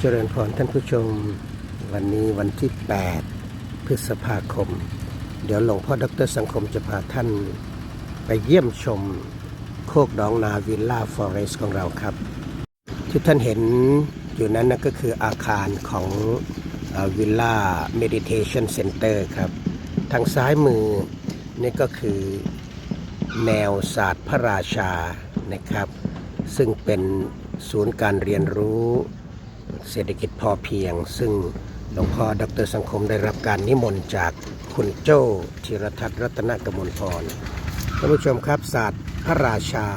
เจริญพรท่านผู้ชม วันนี้วันที่ 8 พฤษภาคม เดี๋ยวหลวงพ่อดรสังคมจะพาท่านไปเยี่ยมชมโคกดองนาวิลล่าฟอเรสของเราครับ ที่ท่านเห็นอยู่นั้นนะก็คืออาคารของวิลล่าเมดิเทชันเซ็นเตอร์ครับ ทางซ้ายมือนี่ก็คือแนวศาสตร์พระราชานะครับ ซึ่งเป็นศูนย์การเรียนรู้ เศรษฐกิจพอเพียง ซึ่งหลวงพ่อดรสังคมได้รับการนิมนต์จากคุณโจ้ธีรทัศน์รัตนกมลพรท่านผู้ชมครับศาสตร์พระราชา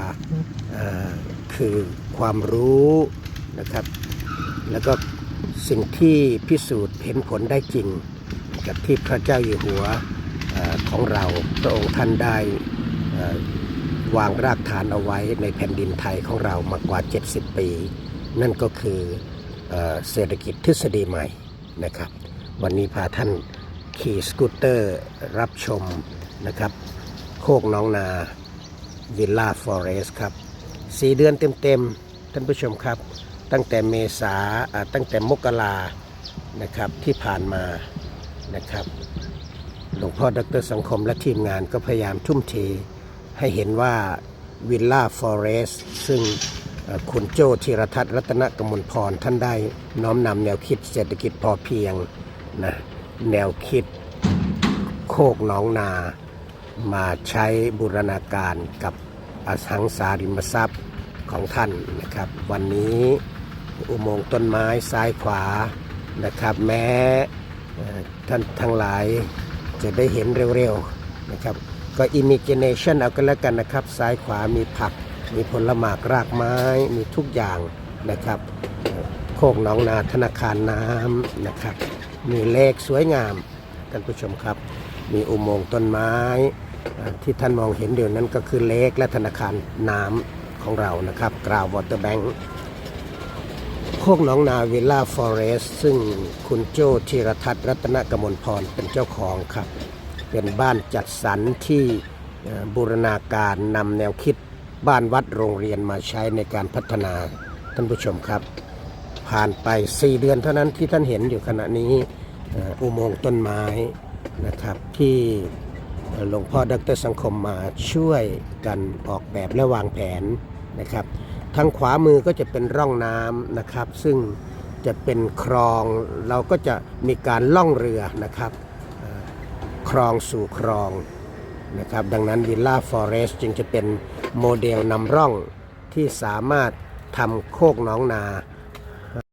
คือความรู้นะครับ แล้วก็สิ่งที่พิสูจน์เห็นผลได้จริง กับที่พระเจ้าอยู่หัวอของเราพระองค์ท่านได้วางรากฐานเอาไว้ในแผ่นดินไทยของเรามากว่า 70 ปี นั่นก็คือ เศรษฐกิจทฤษฎีใหม่นะครับ วันนี้พาท่านขี่สกูตเตอร์รับชมนะครับ โคกน้องนาวิลล่าฟอเรสครับสี่เดือนเต็มๆ ท่านผู้ชมครับ ตั้งแต่เมษาตั้งแต่มกรานะครับที่ผ่านมานะครับหลวงพ่อดรสังคมและทีมงานก็พยายามทุ่มเทให้เห็นว่าวิลล่าฟอเรสซึ่ง คุณโจธีรทัศน์รัตนกมลพรท่านได้น้อมนำแนวคิดเศรษฐกิจพอเพียงนะแนวคิดโคกหนองนา มาใช้บูรณาการกับอสังสาริมทรัพย์ของท่านนะครับ วันนี้อุโมงค์ต้นไม้ซ้ายขวานะครับ แม้ท่านทั้งหลายจะได้เห็นเร็วๆนะครับก็อิมิเจเนชันเอากันแล้วกันนะครับ ซ้ายขวามีผัก มีผลหมากรากไม้มีทุกอย่างนะครับ โคกหนองนาธนาคารน้ำนะครับ มีเลขสวยงามท่านผู้ชมครับ มีอุโมงค์ต้นไม้ที่ท่านมองเห็นเดี๋ยวนั้นก็คือเลขและธนาคารน้ำของเรานะครับกราววอเตอร์แบงค์โคกหนองนาวิลล่าฟอเรสซึ่งคุณโจธีรทัศน์รัตนกมลพรเป็นเจ้าของครับ เป็นบ้านจัดสรรที่บูรณาการนำแนวคิด บ้านวัดโรงเรียนมาใช้ในการพัฒนาท่านผู้ชมครับ ผ่านไป 4 เดือนเท่านั้นที่ท่านเห็นอยู่ขณะนี้อุโมงค์ต้นไม้นะครับที่หลวงพ่อดรสังคมมาช่วยกันออกแบบและวางแผนนะครับทางขวามือก็จะเป็นร่องน้ำนะครับ ซึ่งจะเป็นคลองเราก็จะมีการล่องเรือนะครับคลองสู่คลอง นะครับดังนั้นวิลล่าฟอเรสจึงจะเป็นโมเดลนำร่องที่สามารถทำโคกน้องนา